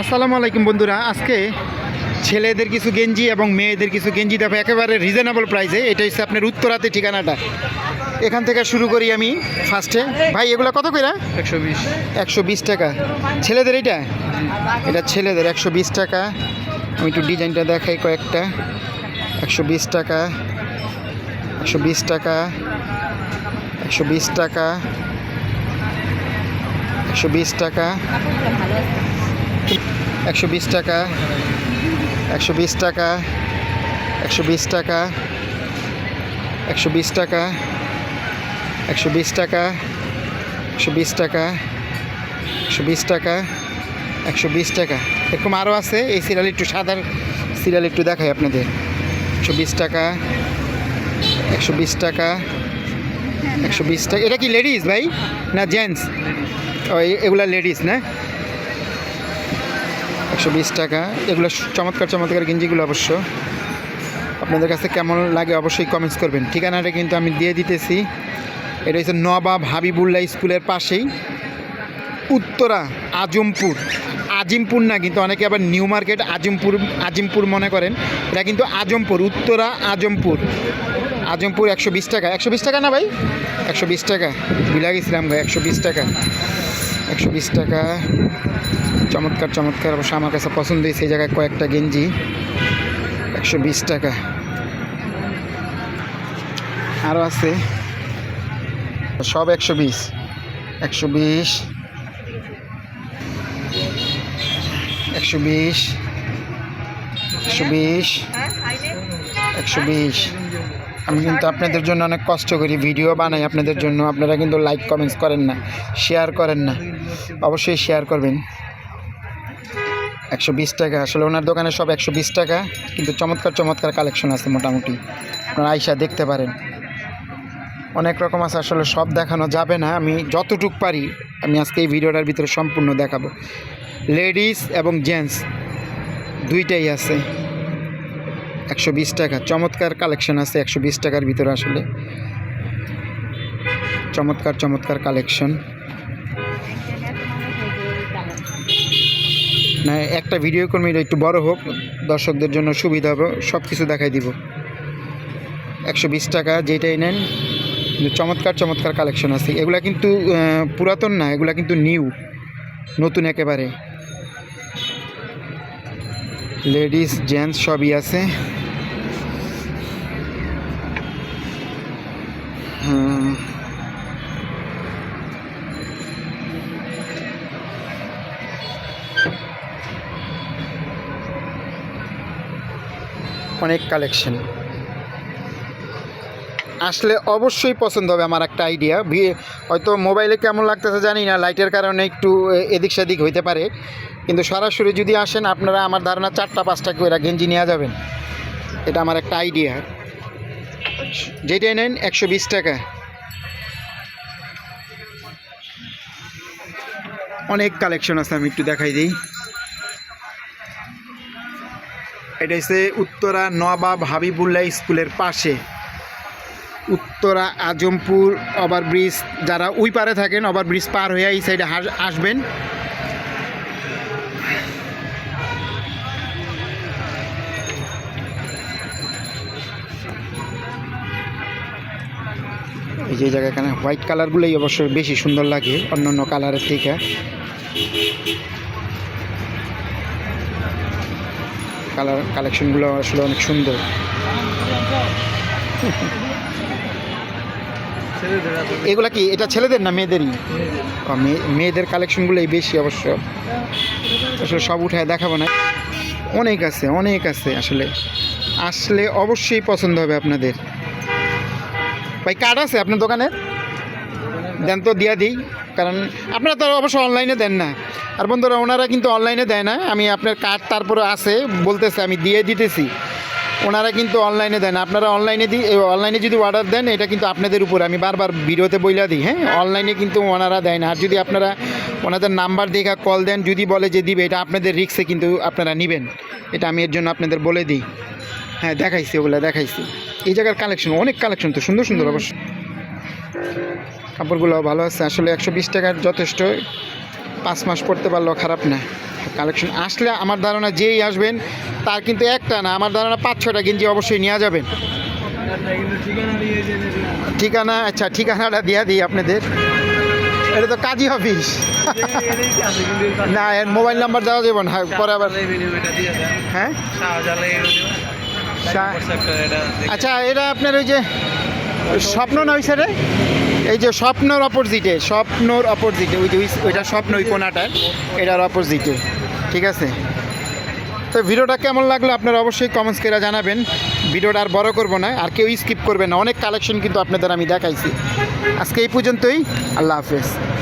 আসসালামু আলাইকুম বন্ধুরা আজকে ছেলেদের কিছু গেঞ্জি এবং মেয়েদের কিছু গেঞ্জি দেখো একেবারে রিজনেবল প্রাইসে এটা হচ্ছে আপনার উত্তরাতে ঠিকানাটা। এখান থেকে শুরু করি আমি ফার্স্টে ভাই এগুলো কত করে? একশো বিশ। একশো বিশ টাকা। ছেলেদের এটা এটা ছেলেদের একশো বিশ টাকা। আমি একটু ডিজাইনটা দেখাই কয়েকটা। একশো বিশ টাকা। একশো বিশ টাকা। একশো বিশ টাকা। একশো বিশ টাকা। একশো বিশ টাকা একশো বিশ টাকা একশো বিশ টাকা একশো বিশ টাকা একশো বিশ টাকা একশো বিশ টাকা একশো বিশ টাকা একশো বিশ টাকা এরকম আরও আছে এই সিরিয়াল একটু সাদার সিরিয়াল একটু দেখাই আপনাদের একশো বিশ টাকা একশো বিশ টাকা একশো বিশ টাকা এটা কি লেডিস ভাই না জেন্টস ও এগুলা লেডিস না একশো বিশ টাকা। এগুলো চমৎকার চমৎকার গেঞ্জিগুলো অবশ্য। আপনাদের কাছে কেমন লাগে অবশ্যই কমেন্টস করবেন। ঠিকানাটা কিন্তু আমি দিয়ে দিতেছি। এটা হচ্ছে নবাব হাবিবুল্লাহ স্কুলের পাশেই। উত্তরা, আজমপুর। আজিমপুর না, কিন্তু অনেকে আবার নিউ মার্কেট আজিমপুর আজিমপুর মনে করেন। এটা কিন্তু আজমপুর, উত্তরা, আজমপুর। আজমপুর একশো বিশ টাকা। একশো বিশ টাকা না ভাই? একশো বিশ টাকা। ভুলে গেছিলাম ভাই, একশো বিশ টাকা। একশো বিশ টাকা। চমৎকার চমৎকার। অবশ্য আমার কাছে পছন্দ হয়েছে এই জায়গায় কয়েকটা গেঞ্জি। একশো বিশ টাকা। আরও আছে। সব একশো বিশ। একশো বিশ। একশো বিশ। একশো বিশ। একশো বিশ। আমি কিন্তু আপনাদের জন্য অনেক কষ্ট করি, ভিডিও বানাই আপনাদের জন্য, আপনারা কিন্তু লাইক কমেন্টস করেন না শেয়ার করেন না, অবশ্যই শেয়ার করবেন। একশো বিশ টাকা, আসলে ওনার দোকানে সব একশো বিশ টাকা, কিন্তু চমৎকার চমৎকার কালেকশন আছে মোটামুটি। আপনারা আইসা দেখতে পারেন। অনেক রকম আছে, আসলে সব দেখানো যাবে না, আমি যতটুক পারি, আমি আজকে এই ভিডিওটার ভিতরে সম্পূর্ণ দেখাবো। লেডিস এবং জেন্টস দুইটাই আছে। একশো বিশ টাকা। চমৎকার কালেকশন আছে একশো বিশ টাকার ভিতরে আসলে। চমৎকার চমৎকার কালেকশন না, একটা ভিডিও কর্মী একটু বড় হোক। দর্শকদের জন্য সুবিধা হবে সব কিছু দেখাই দিব। একশো বিশ টাকা যেটাই নেন চমৎকার চমৎকার কালেকশন আছে। এগুলা কিন্তু পুরাতন না, এগুলা কিন্তু নিউ নতুন একেবারে। লেডিস, জেন্টস সবই আছে। অনেক কালেকশন। আসলে অবশ্যই পছন্দ হবে আমার একটা আইডিয়া হয়তো মোবাইলে কেমন লাগতেছে জানি না লাইটের কারণে একটু এদিক সেদিক হইতে পারে। কিন্তু সরাসরি যদি আসেন, আপনারা আমার ধারণা চারটা, পাঁচটা করে গেঞ্জি নেওয়া যাবেন। এটা আমার একটা আইডিয়া যেটাই নেন, একশো বিশ টাকা। অনেক কালেকশন আছে, আমি একটু দেখাই দিই। এটা হচ্ছে উত্তরা নবাব হাবিবুল্লাহ স্কুলের পাশে। উত্তরা আজমপুর ওভারব্রিজ, যারা ওই পারে থাকেন, ওভারব্রিজ পার হয়ে এই সাইডে আসবেন। এই যে জায়গা এখানে হোয়াইট কালারগুলোই অবশ্য বেশি সুন্দর লাগে অন্য অন্য কালারের থেকে। কালার কালেকশনগুলো আসলে অনেক সুন্দর। এগুলা কি? এটা ছেলেদের না মেয়েদেরই? মেয়ে- মেয়েদের কালেকশনগুলোই বেশি অবশ্য। আসলে সব উঠায় দেখাবো না। অনেক আছে অনেক আছে আসলে। আসলে অবশ্যই পছন্দ হবে আপনাদের। ভাই কার্ড আছে আপনার দোকানে দেন তো দিয়া দিই, কারণ আপনারা তো অবশ্য অনলাইনে দেন না। আর বন্ধুরা, ওনারা কিন্তু অনলাইনে দেয় না। আমি আপনার কার্ড তারপরে আছে, বলতেছে, আমি দিয়ে দিতেছি। ওনারা কিন্তু অনলাইনে দেন আপনারা অনলাইনে দিই অনলাইনে যদি অর্ডার দেন, এটা কিন্তু আপনাদের উপর। আমি বারবার ভিডিওতে বইলা দিই হ্যাঁ? অনলাইনে কিন্তু ওনারা দেয় না। আর যদি আপনারা ওনাদের নাম্বার দেখা কল দেন, যদি বলে যে দিবে, এটা আপনাদের রিক্সে কিন্তু আপনারা নেবেন। এটা আমি এর জন্য আপনাদের বলে দিই। হ্যাঁ দেখাইছি ওগুলো দেখাইছি। এই জায়গার কালেকশন অনেক কালেকশন তো সুন্দর সুন্দর অবশ্য। কাপড়গুলো ভালো আছে আসলে একশো বিশ টাকার যথেষ্ট। পাঁচ মাস পড়তে পারলেও খারাপ না। কালেকশন আসলে আমার ধারণা যেই আসবেন তার কিন্তু একটা না আমার ধারণা পাঁচ ছটা গেঞ্জি অবশ্যই নেওয়া যাবেন ঠিকানা আচ্ছা ঠিকানাটা দিয়া দিই আপনাদের। এটা তো কাজী অফিস। না এর মোবাইল নাম্বার দেওয়া যাবে না পরে আবার হ্যাঁ? আচ্ছা এটা আপনার ওই যে স্বপ্ন নয় স্যারে এই যে স্বপ্নর অপোজিটে স্বপ্নর অপোজিটে, ওই যে ওই- ওইটা স্বপ্ন ওই কোনাটার এটার অপোজিটে, ঠিক আছে? তো ভিডিওটা কেমন লাগল আপনারা অবশ্যই কমেন্টস করে জানাবেন। ভিডিওটা আর বড় করব না, আর কেউ স্কিপ করবে না। অনেক কালেকশন কিন্তু আপনাদের আমি দেখাইছি। আজকে এই পর্যন্তই, আল্লাহ হাফেজ।